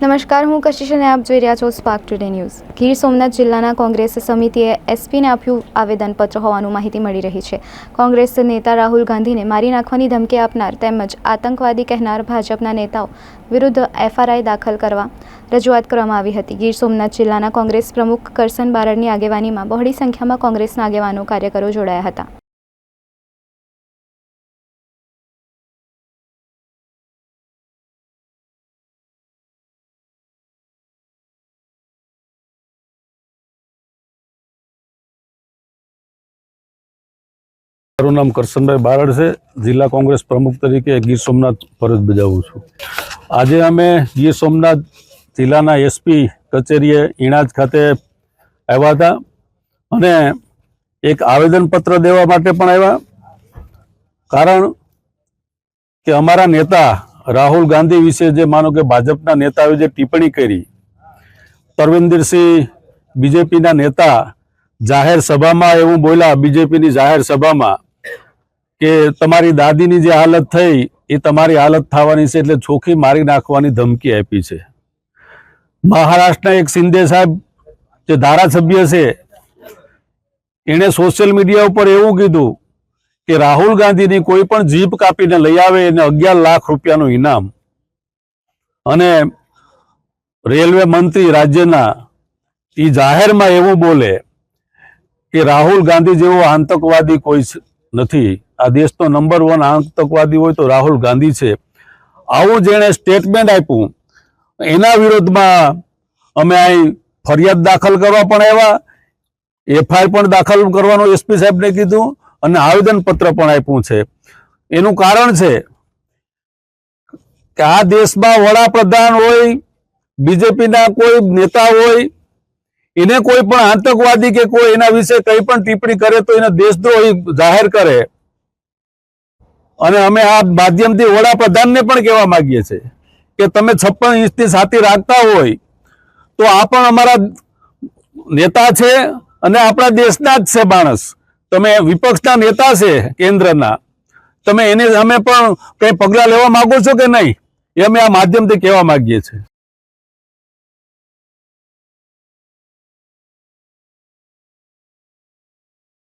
નમસ્કાર, હું કશિશ અને આપ જોઈ રહ્યા છો Spark Today News Gir Somnath જિલ્લાના કોંગ્રેસ સમિતિએ એસપીને આપ્યું આવેદનપત્ર હોવાનું માહિતી મળી રહી છે. કોંગ્રેસ નેતા રાહુલ ગાંધીને મારી નાખવાની ધમકી આપનાર તેમજ આતંકવાદી કહેનાર ભાજપના નેતાઓ વિરુદ્ધ એફઆરઆઈ દાખલ કરવા રજૂઆત કરવામાં આવી હતી. ગીર સોમનાથ જિલ્લાના કોંગ્રેસ પ્રમુખ કરસન બારડની આગેવાનીમાં બહોળી સંખ્યામાં કોંગ્રેસના આગેવાનો કાર્યકરો જોડાયા હતા. મારું નામ કરશનભાઈ બારડ છે. જિલ્લા કોંગ્રેસ પ્રમુખ તરીકે ગીર સોમનાથ ફરજ બજાવું છું. આજે અમે ગીર સોમનાથ જિલ્લાના એસપી કચેરીએ ઇણાજ ખાતે આવ્યા હતા અને એક આવેદનપત્ર દેવા માટે પણ આવ્યા. કારણ કે અમારા નેતા રાહુલ ગાંધી વિશે જે માનો કે ભાજપના નેતાઓએ જે ટિપ્પણી કરી, પરવિંદરસિંહ બીજેપીના નેતા જાહેર સભામાં એવું બોલ્યા, બીજેપીની જાહેર સભામાં કે તમારી દાદીની જે હાલત થઈ, એ તમારી હાલત થવાની છે એટલે ચોખી મારી નાખવાની ધમકી આપી છે. મહારાષ્ટ્રના એક શિંદે સાહેબ જે ધારાસભ્ય છે, એણે સોશિયલ મીડિયા ઉપર એવું કીધું કે રાહુલ ગાંધીની કોઈ પણ જીપ કાપીને લઈ આવે એને અગિયાર લાખ રૂપિયાનું ઇનામ. અને રેલવે મંત્રી રાજ્યના એ જાહેરમાં એવું બોલે કે રાહુલ ગાંધી જેવો આતંકવાદી કોઈ નથી. આ દેશનો નંબર વન આતંકવાદી હોય તો રાહુલ ગાંધી છે. આવું જેણે સ્ટેટમેન્ટ આપ્યું, એના વિરોધમાં અમે અહીં ફરિયાદ દાખલ કરવા પણ આવ્યા, એફઆઈઆર પણ દાખલ કરવાનું એસપી સાહેબને કીધું અને આવેદનપત્ર પણ આપ્યું છે. એનું કારણ છે કે આ દેશમાં વડાપ્રધાન હોય, બીજેપીના કોઈ નેતા હોય, એને કોઈ પણ આતંકવાદી કે કોઈ એના વિશે કંઈ પણ ટિપ્પણી કરે તો એને દેશદ્રોહી જાહેર કરે. અને અમે આ માધ્યમથી વડાપ્રધાનને પણ કહેવા માગીએ છીએ કે તમે છપ્પન ઇંચથી સાથી રાખતા હોય તો આ પણ અમારા નેતા છે અને આપણા દેશના જ છે માણસ. તમે વિપક્ષના નેતા છે કેન્દ્રના. તમે એને અમે પણ કંઈ પગલાં લેવા માગો છો કે નહીં? એ અમે આ માધ્યમથી કહેવા માગીએ છીએ.